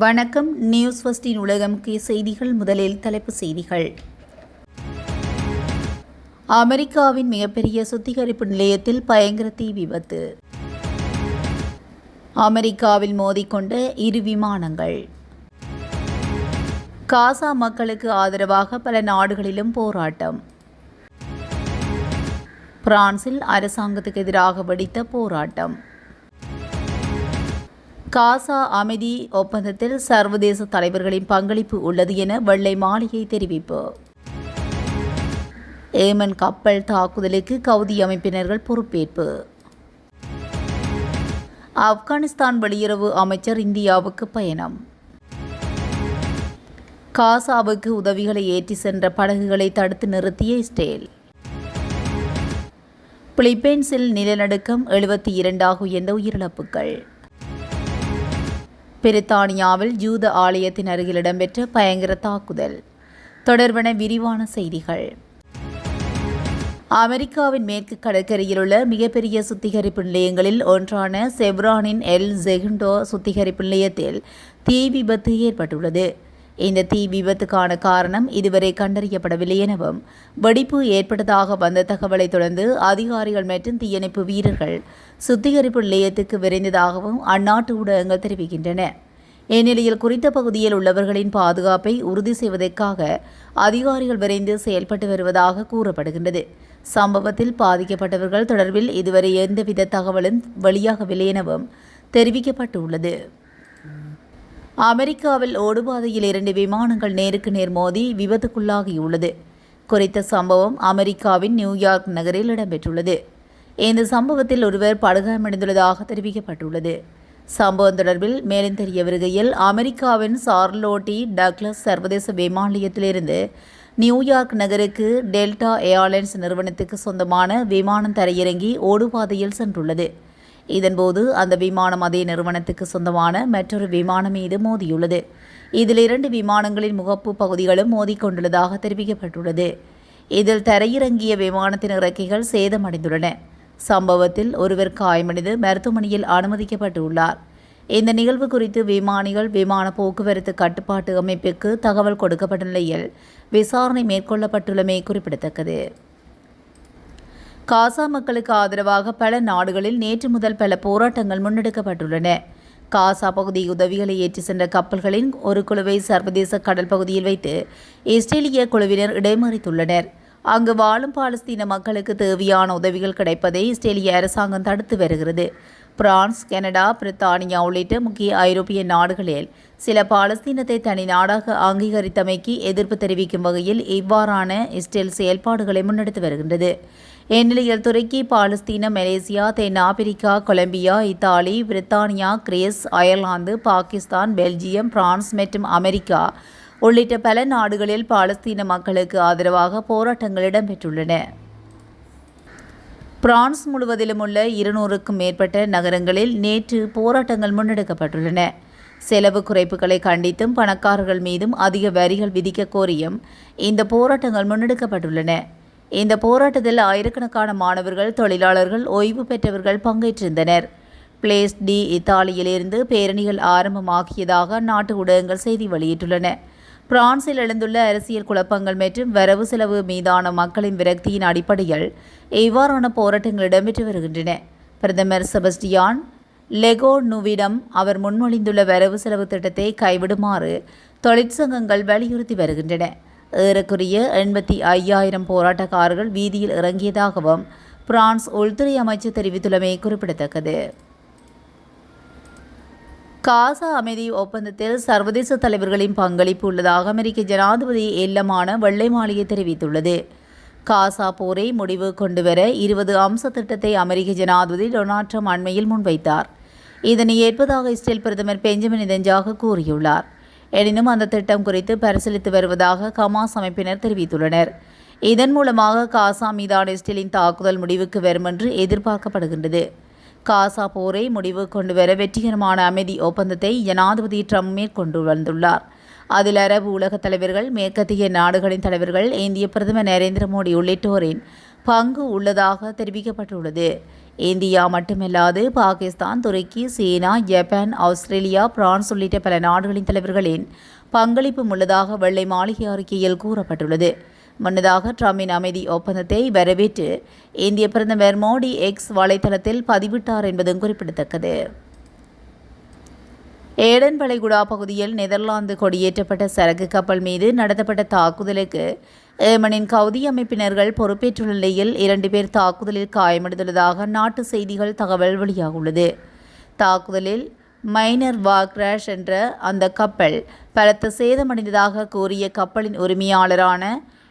வணக்கம். நியூஸ் ஃபஸ்டின் உலக முக்கிய செய்திகள். முதலில் தலைப்பு செய்திகள். அமெரிக்காவின் மிகப்பெரிய சுத்திகரிப்பு நிலையத்தில் பயங்கர தீ விபத்து. அமெரிக்காவில் மோதிக்கொண்ட இரு விமானங்கள். காசா மக்களுக்கு ஆதரவாக பல நாடுகளிலும் போராட்டம். பிரான்சில் அரசாங்கத்துக்கு எதிராக வெடித்த போராட்டம். காசா அமைதி ஒப்பந்தத்தில் சர்வதேச தலைவர்களின் பங்களிப்பு உள்ளது என வெள்ளை மாளிகை தெரிவிப்பு. ஏமன் கப்பல் தாக்குதலுக்கு கவுதி அமைப்பினர்கள் பொறுப்பேற்பு. ஆப்கானிஸ்தான் வெளியுறவு அமைச்சர் இந்தியாவுக்கு பயணம். காசாவுக்கு உதவிகளை ஏற்றி சென்ற படகுகளை தடுத்து நிறுத்திய இஸ்ரேல். பிலிப்பைன்ஸில் நிலநடுக்கம் எழுபத்தி இரண்டாக உயர்ந்த உயிரிழப்புகள். பிரித்தானியாவில் ஜூத ஆலயத்தின் அருகில் இடம்பெற்ற பயங்கர தாக்குதல். தொடர்பான விரிவான செய்திகள். அமெரிக்காவின் மேற்கு கடற்கரையில் உள்ள மிகப்பெரிய சுத்திகரிப்பு நிலையங்களில் ஒன்றான செவ்ரானின் எல் ஜெகுண்டோ சுத்திகரிப்பு நிலையத்தில் தீ விபத்து ஏற்பட்டுள்ளது. இந்த தீ விபத்துக்கான காரணம் இதுவரை கண்டறியப்படவில்லை எனவும் வெடிப்பு ஏற்பட்டதாக வந்த தகவலை தொடர்ந்து அதிகாரிகள் மற்றும் தீயணைப்பு வீரர்கள் சுத்திகரிப்பு நிலையத்துக்கு விரைந்ததாகவும் அந்நாட்டு ஊடகங்கள் தெரிவிக்கின்றன. இந்நிலையில் குறித்த பகுதியில் உள்ளவர்களின் பாதுகாப்பை உறுதி செய்வதற்காக அதிகாரிகள் விரைந்து செயல்பட்டு வருவதாக கூறப்படுகின்றது. சம்பவத்தில் பாதிக்கப்பட்டவர்கள் தொடர்பில் இதுவரை எந்தவித தகவலும் வெளியாகவில்லை எனவும் தெரிவிக்கப்பட்டுள்ளது. அமெரிக்காவில் ஓடுபாதையில் இரண்டு விமானங்கள் நேருக்கு நேர் மோதி விபத்துக்குள்ளாகியுள்ளது. குறித்த சம்பவம் அமெரிக்காவின் நியூயார்க் நகரில் இடம்பெற்றுள்ளது. இந்த சம்பவத்தில் ஒருவர் படுகாயமடைந்துள்ளதாக தெரிவிக்கப்பட்டுள்ளது. சம்பவம் தொடர்பில் மேலும் தெரிய வருகையில் அமெரிக்காவின் சார்லோட்டி டக்ளஸ் சர்வதேச விமான நிலையத்திலிருந்து நியூயார்க் நகருக்கு டெல்டா ஏர்லைன்ஸ் நிறுவனத்துக்கு சொந்தமான விமானம் தரையிறங்கி ஓடுபாதையில் சென்றுள்ளது. இதன்போது அந்த விமானம் அதே நிறுவனத்துக்கு சொந்தமான மற்றொரு விமானம் மீது மோதியுள்ளது. இதில் இரண்டு விமானங்களின் முகப்பு பகுதிகளும் மோதிக்கொண்டுள்ளதாக தெரிவிக்கப்பட்டுள்ளது. இதில் தரையிறங்கிய விமானத்தின் இறக்கைகள் சேதமடைந்துள்ளன. சம்பவத்தில் ஒருவர் காயமடைந்து மருத்துவமனையில் அனுமதிக்கப்பட்டுள்ளார். இந்த நிகழ்வு குறித்து விமானிகள் விமான போக்குவரத்து கட்டுப்பாட்டு அமைப்புக்கு தகவல் கொடுக்கப்பட்ட நிலையில் விசாரணை மேற்கொள்ளப்பட்டுள்ளமை குறிப்பிடத்தக்கது. காசா மக்களுக்கு ஆதரவாக பல நாடுகளில் நேற்று முதல் பல போராட்டங்கள் முன்னெடுக்கப்பட்டுள்ளன. காசா பகுதி உதவிகளை ஏற்றி சென்ற கப்பல்களின் ஒரு குழுவை சர்வதேச கடல் பகுதியில் வைத்து இஸ்ரேலிய குழுவினர் இடைமறித்துள்ளனர். அங்கு வாழும் பாலஸ்தீன மக்களுக்கு தேவையான உதவிகள் கிடைப்பதை இஸ்ரேலிய அரசாங்கம் தடுத்து வருகிறது. பிரான்ஸ் கனடா பிரித்தானியா உள்ளிட்ட முக்கிய ஐரோப்பிய நாடுகளில் சில பாலஸ்தீனத்தை தனி நாடாக அங்கீகரித்தமைக்கு எதிர்ப்பு தெரிவிக்கும் வகையில் இவ்வாறான இஸ்ரேல் செயல்பாடுகளை முன்னெடுத்து வருகின்றது. இந்நிலையில் துருக்கி பாலஸ்தீனம் மலேசியா தென் ஆப்பிரிக்கா கொலம்பியா இத்தாலி பிரித்தானியா Greece Ireland Pakistan Belgium France மற்றும் அமெரிக்கா உள்ளிட்ட பல நாடுகளில் பாலஸ்தீன மக்களுக்கு ஆதரவாக போராட்டங்கள் இடம்பெற்றுள்ளன. பிரான்ஸ் முழுவதிலும் உள்ள இருநூறுக்கும் மேற்பட்ட நகரங்களில் நேற்று போராட்டங்கள் முன்னெடுக்கப்பட்டுள்ளன. செலவு குறைப்புகளை கண்டித்தும் பணக்காரர்கள் மீதும் அதிக வரிகள் விதிக்க கோரியும் இந்த போராட்டங்கள் முன்னெடுக்கப்பட்டுள்ளன. இந்த போராட்டத்தில் ஆயிரக்கணக்கான மாணவர்கள் தொழிலாளர்கள் ஓய்வு பெற்றவர்கள் பங்கேற்றிருந்தனர். பிளேஸ் டி இத்தாலியிலிருந்து பேரணிகள் ஆரம்பமாகியதாக நாட்டு ஊடகங்கள் செய்தி வெளியிட்டுள்ளன. பிரான்சில் எழுந்துள்ள அரசியல் குழப்பங்கள் மற்றும் வரவு செலவு மீதான மக்களின் விரக்தியின் அடிப்படையில் இவ்வாறான போராட்டங்கள் இடம்பெற்று வருகின்றன. பிரதமர் செபஸ்டியான் லெகோ நுவிடம் அவர் முன்மொழிந்துள்ள வரவு செலவு திட்டத்தை கைவிடுமாறு தொழிற்சங்கங்கள் வலியுறுத்தி வருகின்றன. ஏறக்குறைய எண்பத்தி ஐயாயிரம் போராட்டக்காரர்கள் வீதியில் இறங்கியதாகவும் பிரான்ஸ் உள்துறை அமைச்சர் தெரிவித்துள்ளமை குறிப்பிடத்தக்கது. காசா அமைதி ஒப்பந்தத்தில் சர்வதேச தலைவர்களின் பங்களிப்பு உள்ளதாக அமெரிக்க ஜனாதிபதி இல்லமான வெள்ளை மாளிகை தெரிவித்துள்ளது. காசா போரை முடிவு கொண்டுவர இருபது அம்ச திட்டத்தை அமெரிக்க ஜனாதிபதி டொனால்ட் ட்ரம்ப் அண்மையில் முன்வைத்தார். இதனை ஏற்பதாக இஸ்ரேல் பிரதமர் பெஞ்சமின் இதஞ்சாக கூறியுள்ளார். எனினும் அந்த திட்டம் குறித்து பரிசீலித்து வருவதாக கமாஸ் அமைப்பினர் தெரிவித்துள்ளனர். இதன் மூலமாக காசா மீதான இஸ்ரேலின் தாக்குதல் முடிவுக்கு வரும் என்று எதிர்பார்க்கப்படுகின்றது. காசா போரை முடிவு கொண்டு வர வெற்றிகரமான அமைதி ஒப்பந்தத்தை ஜனாதிபதி ட்ரம்ப் மேற்கொண்டு வந்துள்ளார். அதில் அரபு உலக தலைவர்கள் மேற்கத்திய நாடுகளின் தலைவர்கள் இந்திய பிரதமர் நரேந்திர மோடி உள்ளிட்டோரின் பங்கு உள்ளதாக தெரிவிக்கப்பட்டுள்ளது. இந்தியா மட்டுமல்லாது Pakistan Turkey China Japan Australia France உள்ளிட்ட பல நாடுகளின் தலைவர்களின் பங்களிப்பு உள்ளதாக வெள்ளை மாளிகை அறிக்கையில் கூறப்பட்டுள்ளது. முன்னதாக ட்ரம்பின் அமைதி ஒப்பந்தத்தை வரவேற்று இந்திய பிரதமர் மோடி எக்ஸ் வலைதளத்தில் பதிவிட்டார் என்பதும் குறிப்பிடத்தக்கது. ஏடன் வளைகுடா பகுதியில் நெதர்லாந்து கொடியேற்றப்பட்ட சரக்கு கப்பல் மீது நடத்தப்பட்ட தாக்குதலுக்கு ஏமனின் கவுதி அமைப்பினர்கள் பொறுப்பேற்றுள்ள நிலையில் இரண்டு பேர் தாக்குதலில் காயமடைந்துள்ளதாக நாட்டு செய்திகள் தகவல் வெளியாகுள்ளது தாக்குதலில் மைனர் வாக்ராஷ் என்ற அந்த கப்பல் பலத்த சேதமடைந்ததாக கூறிய கப்பலின் உரிமையாளரான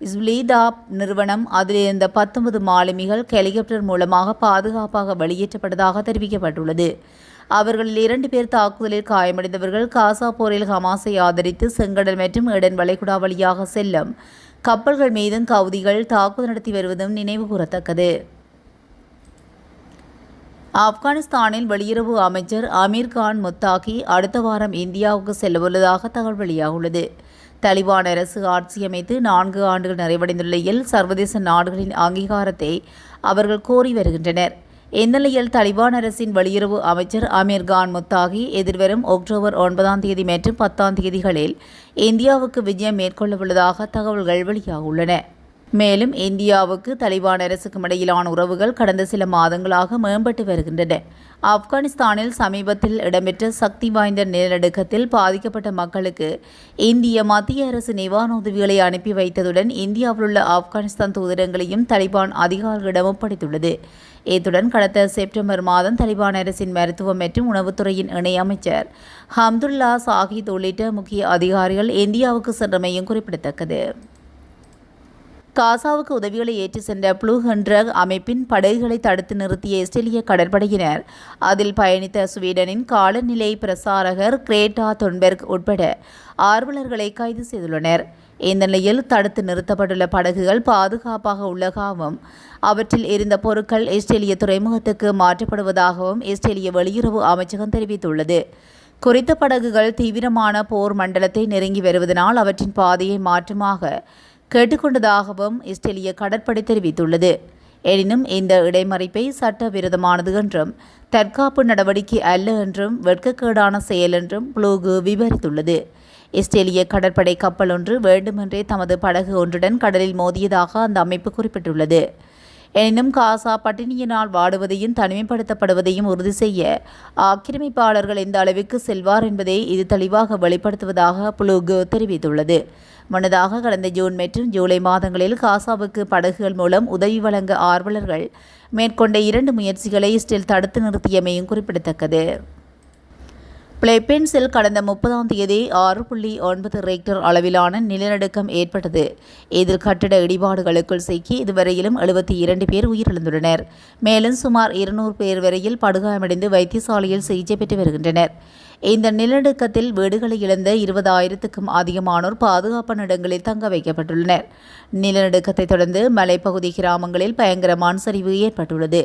இஸ்லீதாப் நிறுவனம் அதிலிருந்த பத்தொன்பது மாலுமிகள் ஹெலிகாப்டர் மூலமாக பாதுகாப்பாக வெளியேற்றப்பட்டதாக தெரிவிக்கப்பட்டுள்ளது. அவர்களில் இரண்டு பேர் தாக்குதலில் காயமடைந்தவர்கள் காசா போரில் ஹமாஸை ஆதரித்து செங்கடல் மற்றும் ஏடன் வளைகுடா வழியாக செல்லும். கப்பல்கள் மீதும் கவுதிகள் தாக்குதல் நடத்தி வருவதும் நினைவு கூறத்தக்கது ஆப்கானிஸ்தானில் வெளியுறவு அமைச்சர் அமீர் கான் முத்தாகி அடுத்த வாரம் இந்தியாவுக்கு செல்லவுள்ளதாக தகவல் வெளியாகுள்ளது. தலிபான் அரசு ஆட்சியமைத்து நான்கு ஆண்டுகள் நிறைவடைந்துள்ள நிலையில் சர்வதேச நாடுகளின் அங்கீகாரத்தை அவர்கள் கோரி வருகின்றனர். இந்நிலையில் தலிபான் அரசின் வெளியுறவு அமைச்சர் அமீர் கான் முத்தாகி எதிர்வரும் அக்டோபர் ஒன்பதாம் தேதி மற்றும் பத்தாம் தேதிகளில் இந்தியாவுக்கு விஜயம் மேற்கொள்ளவுள்ளதாக தகவல்கள் வெளியாகியுள்ளன. மேலும் இந்தியாவுக்கு தலிபான் அரசுக்கும் இடையிலான உறவுகள் கடந்த சில மாதங்களாக மேம்பட்டு வருகின்றன. ஆப்கானிஸ்தானில் சமீபத்தில் இடம்பெற்ற சக்தி வாய்ந்த நிலநடுக்கத்தில் பாதிக்கப்பட்ட மக்களுக்கு இந்திய மத்திய அரசு நிவாரண உதவிகளை அனுப்பி வைத்ததுடன் இந்தியாவில் உள்ள ஆப்கானிஸ்தான் தூதரங்களையும் தலிபான் அதிகாரிகளிடம் ஒப்படைத்துள்ளது இத்துடன் கடந்த செப்டம்பர் மாதம் தலிபான் அரசின் மருத்துவம் மற்றும் உணவுத்துறையின் இணையமைச்சர் ஹம்துல்லா சாஹித் உள்ளிட்ட முக்கிய அதிகாரிகள் இந்தியாவுக்கு சென்றமையும் குறிப்பிடத்தக்கது. காசாவுக்கு உதவிகளை ஏற்றி சென்ற ப்ளூ ஹண்ட்ரக் அமைப்பின் படகுகளை தடுத்து நிறுத்திய இஸ்ரேலிய கடற்படையினர். அதில் பயணித்த ஸ்வீடனின் காலநிலை பிரசாரகர் கிரேட்டா தொன்பெர்க் உட்பட ஆர்வலர்களை கைது செய்துள்ளனர். இந்த நிலையில் தடுத்து நிறுத்தப்பட்டுள்ள படகுகள் பாதுகாப்பாக உள்ளதாகவும் அவற்றில் இருந்த பொருட்கள் இஸ்ரேலிய துறைமுகத்துக்கு மாற்றப்படுவதாகவும் இஸ்ரேலிய வெளியுறவு அமைச்சகம் தெரிவித்துள்ளது. குறித்த படகுகள் தீவிரமான போர் மண்டலத்தை நெருங்கி வருவதனால் அவற்றின் பாதையை மாற்றமாக கேட்டுக்கொண்டதாகவும் இஸ்ரேலிய கடற்படை தெரிவித்துள்ளது. எனினும் இந்த இடைமறிப்பை சட்டவிரோதமானது என்றும் தற்காப்பு நடவடிக்கை அல்ல என்றும் வெட்கக்கேடான செயல் என்றும் புளூகு விவரித்துள்ளது. இஸ்ரேலிய கடற்படை கப்பல் ஒன்று வேண்டுமென்றே தமது படகு ஒன்றுடன் கடலில் மோதியதாக அந்த அமைப்பு குறிப்பிட்டுள்ளது. எனினும் காசா பட்டினியினால் வாடுவதையும் தனிமைப்படுத்தப்படுவதையும் உறுதி செய்ய ஆக்கிரமிப்பாளர்கள் எந்த அளவிற்கு செல்வார் என்பதை இது தெளிவாக வெளிப்படுத்துவதாக புளூகு தெரிவித்துள்ளது. முன்னதாக கடந்த ஜூன் மற்றும் ஜூலை மாதங்களில் காசாவுக்கு படகுகள் மூலம் உதவி வழங்க ஆர்வலர்கள் மேற்கொண்ட இரண்டு முயற்சிகளை இஸ்ரேல் தடுத்து நிறுத்தியமையும் குறிப்பிடத்தக்கது. பிலிப்பைன்ஸில் கடந்த முப்பதாம் தேதி ஆறு புள்ளி ஒன்பது ரேக்டர் அளவிலான நிலநடுக்கம் ஏற்பட்டது. இதில் கட்டிட இடிபாடுகளுக்குள் சிக்கி இதுவரையிலும் எழுபத்தி இரண்டு பேர் உயிரிழந்துள்ளனர். மேலும் சுமார் இருநூறு பேர் வரையில் படுகாயமடைந்து வைத்தியசாலையில் சிகிச்சை பெற்று வருகின்றனர். இந்த நிலநடுக்கத்தில் வீடுகளை இழந்த இருபதாயிரத்துக்கும் அதிகமானோர் பாதுகாப்பான இடங்களில் தங்க வைக்கப்பட்டுள்ளனர். நிலநடுக்கத்தை தொடர்ந்து மலைப்பகுதி கிராமங்களில் பயங்கர மண் சரிவு ஏற்பட்டுள்ளது.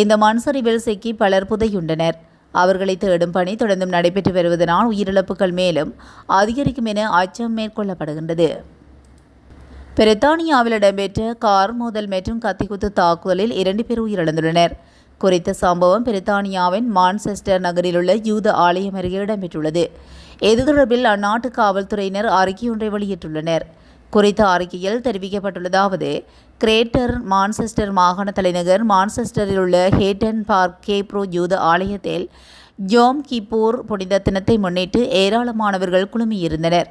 இந்த மண் சரிவில் சிக்கி பலர் புதையுண்டனர். அவர்களை தேடும் பணி தொடர்ந்தும் நடைபெற்று வருவதனால் உயிரிழப்புகள் மேலும் அதிகரிக்கும் என அச்சம் மேற்கொள்ளப்படுகின்றது. பிரித்தானியாவில் இடம்பெற்ற கார் மோதல் மற்றும் கத்திக்குத்து தாக்குதலில் இரண்டு பேர் உயிரிழந்துள்ளனர். குறித்த சம்பவம் பிரித்தானியாவின் மான்செஸ்டர் நகரிலுள்ள யூத ஆலயம் அருகே இடம்பெற்றுள்ளது. இது தொடர்பில் அந்நாட்டு காவல்துறையினர் அறிக்கையொன்றை வெளியிட்டுள்ளனர். குறித்த அறிக்கையில் தெரிவிக்கப்பட்டுள்ளதாவது கிரேட்டர் மான்செஸ்டர் மாகாண தலைநகர் மான்செஸ்டரில் உள்ள ஹேட்டன் பார்க் கேப்ரோ யூத ஆலயத்தில் ஜோம் கிப்பூர் புனித தினத்தை முன்னிட்டு ஏராளமானவர்கள் குழுமியிருந்தனர்.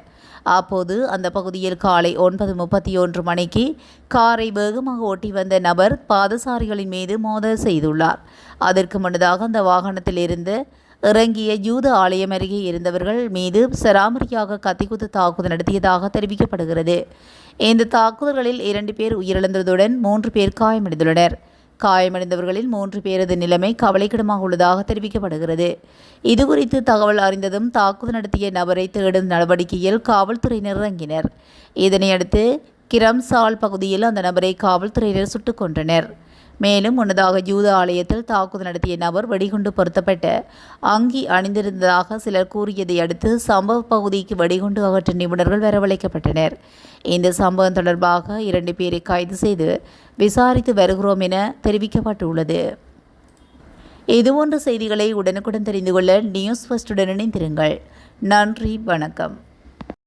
அப்போது அந்த பகுதியில் காலை ஒன்பது முப்பத்தி ஒன்று மணிக்கு காரை வேகமாக ஓட்டி வந்த நபர் பாதசாரிகளின் மீது மோதல் செய்துள்ளார். அதற்கு முன்னதாக அந்த வாகனத்தில் இருந்து இறங்கிய யூத ஆலயம் அருகே இருந்தவர்கள் மீது சராமரியாக கத்திக்குத்து தாக்குதல் நடத்தியதாக தெரிவிக்கப்படுகிறது. இந்த தாக்குதல்களில் இரண்டு பேர் உயிரிழந்ததுடன் மூன்று பேர் காயமடைந்துள்ளனர். காயமடைந்தவர்களில் மூன்று பேரது நிலைமை கவலைக்கிடமாக உள்ளதாக தெரிவிக்கப்படுகிறது. இதுகுறித்து தகவல் அறிந்ததும் தாக்குதல் நடத்திய நபரை தேடும் நடவடிக்கையில் காவல்துறையினர் இறங்கினர். இதனையடுத்து கிரம்சால் பகுதியில் அந்த நபரை காவல்துறையினர் சுட்டுக் கொன்றனர். மேலும் முன்னதாக ஜூத ஆலயத்தில் தாக்குதல் நடத்திய நபர் வெடிகுண்டு பொருத்தப்பட்ட அங்கி அணிந்திருந்ததாக சிலர் கூறியதை அடுத்து சம்பவ பகுதிக்கு வெடிகுண்டு அகற்ற நிபுணர்கள் வரவழைக்கப்பட்டனர். இந்த சம்பவம் தொடர்பாக இரண்டு பேரை கைது செய்து விசாரித்து வருகிறோம் என தெரிவிக்கப்பட்டுள்ளது. இதுபோன்ற செய்திகளை உடனுக்குடன் தெரிந்து கொள்ள நியூஸ் ஃபர்ஸ்டுடன் இணைந்திருங்கள். நன்றி வணக்கம்.